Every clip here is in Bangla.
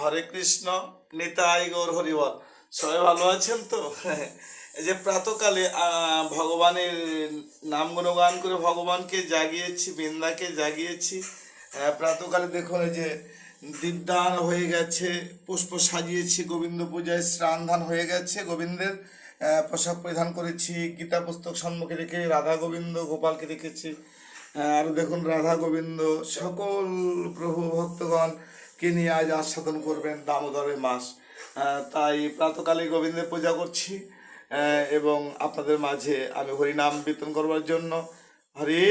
হরে কৃষ্ণ, নিতাই গৌর, হরিবল। সবাই ভালো আছেন তো? এই যে প্রাতকালে ভগবানের নাম গুণগান করে ভগবানকে জাগিয়েছি, বৃন্দাকে জাগিয়েছি। প্রাতকালে দেখুন এই যে দীপদান হয়ে গেছে, পুষ্প সাজিয়েছি, গোবিন্দ পূজায় স্নান ধান হয়ে গেছে, গোবিন্দের পোশাক পরিধান করেছি, গীতা পুস্তক সম্মুখে রেখে রাধা গোবিন্দ, গোপালকে রেখেছি। আর দেখুন রাধা গোবিন্দ, সকল প্রভু ভক্তগণ কে নিয়ে আজ আস্বাদন করবেন দামোদরের মাস? তাই প্রাতকালে গোবিন্দের পূজা করছি এবং আপনাদের মাঝে আমি হরিনাম কীর্তন করবার জন্য। হরে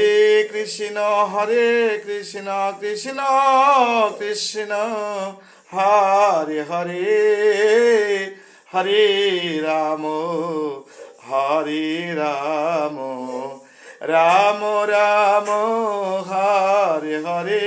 কৃষ্ণ হরে কৃষ্ণ কৃষ্ণ কৃষ্ণ, হরে হরে হরে রাম হরে রাম রাম রাম, হরে হরে।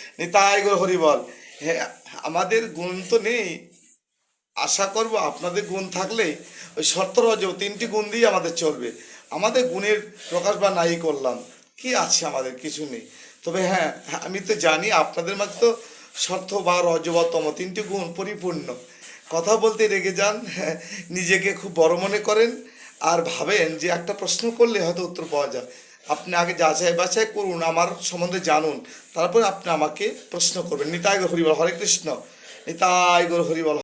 নিতাই হরি বল। হ্যাঁ আমাদের গুণ তো নেই। আশা করব আপনাদের গুণ থাকলে ওই শর্তরজ তিনটি গুণ দিয়ে আমাদের চলবে। আমাদের গুণের প্রকাশ বা নাই করলাম। কি আছে আমাদের? কিছু নেই। তবে হ্যাঁ আমি তো জানি আপনাদের মাঝে তো শর্ত বা রজ বা তম তিনটি গুণ পরিপূর্ণ। কথা বলতে রেগে যান হ্যাঁ, নিজেকে খুব বড় মনে করেন আর ভাবেন যে একটা প্রশ্ন করলে হয়তো উত্তর পাওয়া যায়। আপনি আগে যাচাই বাছাই করুন, আমার সম্বন্ধে জানুন। তারপরে আপনি আমাকে প্রশ্ন করবেন। নিতাই গো হরিবল, হরে কৃষ্ণ। নিতাই গো হরিবল